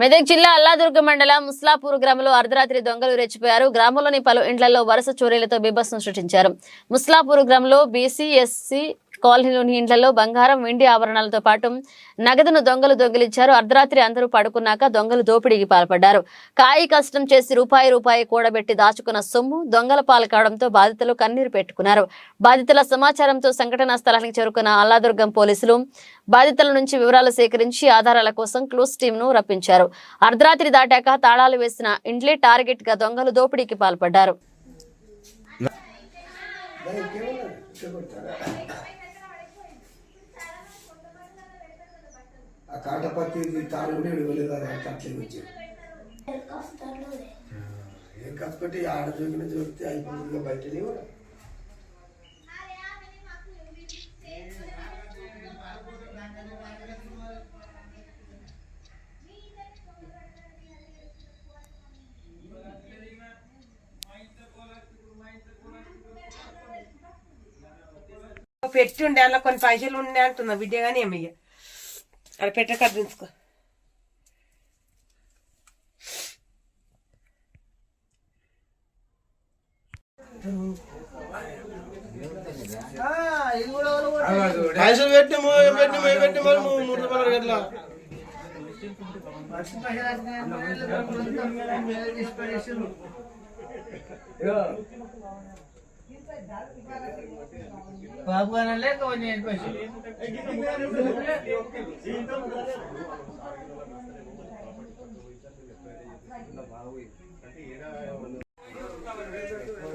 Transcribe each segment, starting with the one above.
మెదక్ జిల్లా అల్లాదుర్గ మండలం ముస్లాపూర్ గ్రామంలో అర్ధరాత్రి దొంగలు రెచ్చిపోయారు. గ్రామంలోని పలు ఇండ్లలో వరుస చోరీలతో బీభత్సం సృష్టించారు. ముస్లాపూర్ గ్రామంలో బీసీ ఎస్సీ కాలనీలోని ఇండ్లలో బంగారం వెండి ఆభరణాలతో పాటు నగదును దొంగలు దొంగిలించారు. అర్ధరాత్రి అందరూ పడుకున్నాక దొంగలు దోపిడీకి పాల్పడ్డారు. కాయి కష్టం చేసి రూపాయి రూపాయి కూడబెట్టి దాచుకున్న సొమ్ము దొంగల పాలు కావడంతో బాధితులు కన్నీరు పెట్టుకున్నారు. బాధితుల సమాచారంతో సంఘటనా స్థలానికి చేరుకున్న అల్లాదుర్గం పోలీసులు బాధితుల నుంచి వివరాలు సేకరించి ఆధారాల కోసం క్లూస్ టీంను ను రప్పించారు. అర్ధరాత్రి దాటాక తాళాలు వేసిన ఇండ్లే టార్గెట్గా దొంగలు దోపిడీకి పాల్పడ్డారు. ఆ కాటపత్తి తాను కూడా ఇవ్వలేదు అది అంత అట్లే వచ్చాడు ఏం కష్టపట్టి ఆడ జోగిన జోగితే అయిపోతుంది ఇక బయట లేవు పెట్టి ఉండే అలా కొన్ని పైసలు ఉండే అంటున్నా బిడ్డ కానీ ఏమి ఇక అక్కడ పెట్ట కట్టించుకో పైసలు పెట్టినాము ఏం పెట్టినాము ఏం పెట్టినాము మరి మూడు మూడు రూపాయలు ఎట్లా బాబు అని లేక పైసలు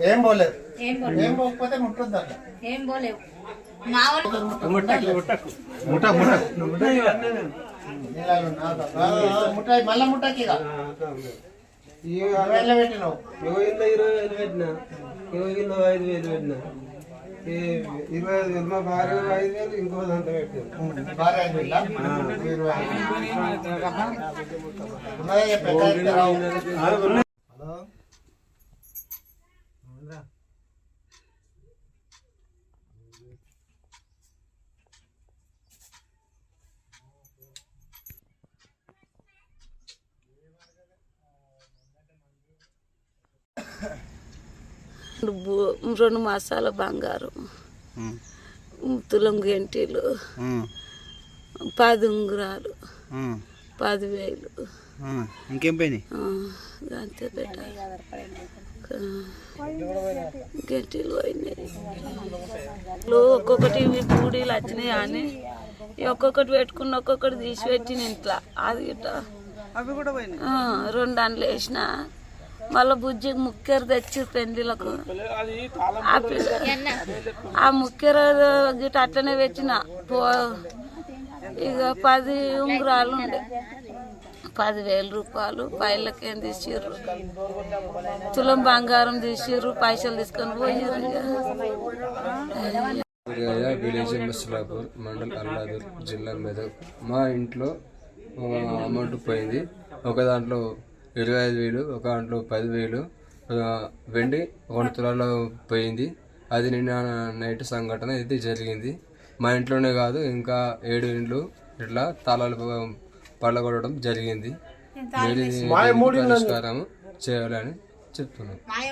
ఏం పోలేదు. ఏం పోకపోతే ముట్టొద్దు ఏం పోలేవు. ముఠాయి మళ్ళా ముఠాకి ఇక వేల పెట్టినావు? ఇరవై ఇరవై వేలు పెట్టినా. ఇరవై కింద ఐదు వేలు పెట్టినా. ఇరవై ఐదు వేలు మా భార్య ఐదు వేలు ఇంకో దాంట్లో పెట్టాను భార్య ఐదు వేలా? ఇరవై ఐదు. ఉన్నదే చెప్పు, ఎంత అయితే రావు. బు- రెండు మాసాల బంగారం. తులం గంటీలు పది ఉంగరాలు. పదివేలు ఇంకేం పోయినాయి? అంతే పెట్ట గంటీలు పోయినాయి? ఒక్కొక్కటి పూడీలు వచ్చినాయి అని ఒక్కొక్కటి పెట్టుకున్న ఒక్కొక్కటి తీసి పెట్టిన ఇంట్లో. అది గిట్ట రెండు అండ్లు వేసిన. మళ్ళీ బుజ్జికి ముక్కెర తెచ్చి పెండ్లకు ఆ పిల్ల- ఆ ముక్కెర గిట్ట అట్లనే పెట్టిన. పో ఇక పది ఉంగరాలు ఉండే. పదివేల రూపాయలు పైలకేం తీసిర్రు. తులం బంగారం తీసిర్రు పైసలు తీసుకొని పోయారు విలేజ్ ముస్లాపూర్ మండల్ అల్లాదూర్ జిల్లా మెదక్ మా ఇంట్లో అమౌంట్ పోయింది ఒక దాంట్లో ఇరవై ఐదు వేలు ఒక దాంట్లో పదివేలు వెండి ఒక తులాలో పోయింది. అది నిన్న నైట్ సంఘటన ఇది జరిగింది. మా ఇంట్లోనే కాదు ఇంకా ఏడు ఇండ్లు ఇట్లా తాళాలు పళ్ళగొట్టడం జరిగింది. పరిష్కారం చేయాలని చెప్తున్నాం.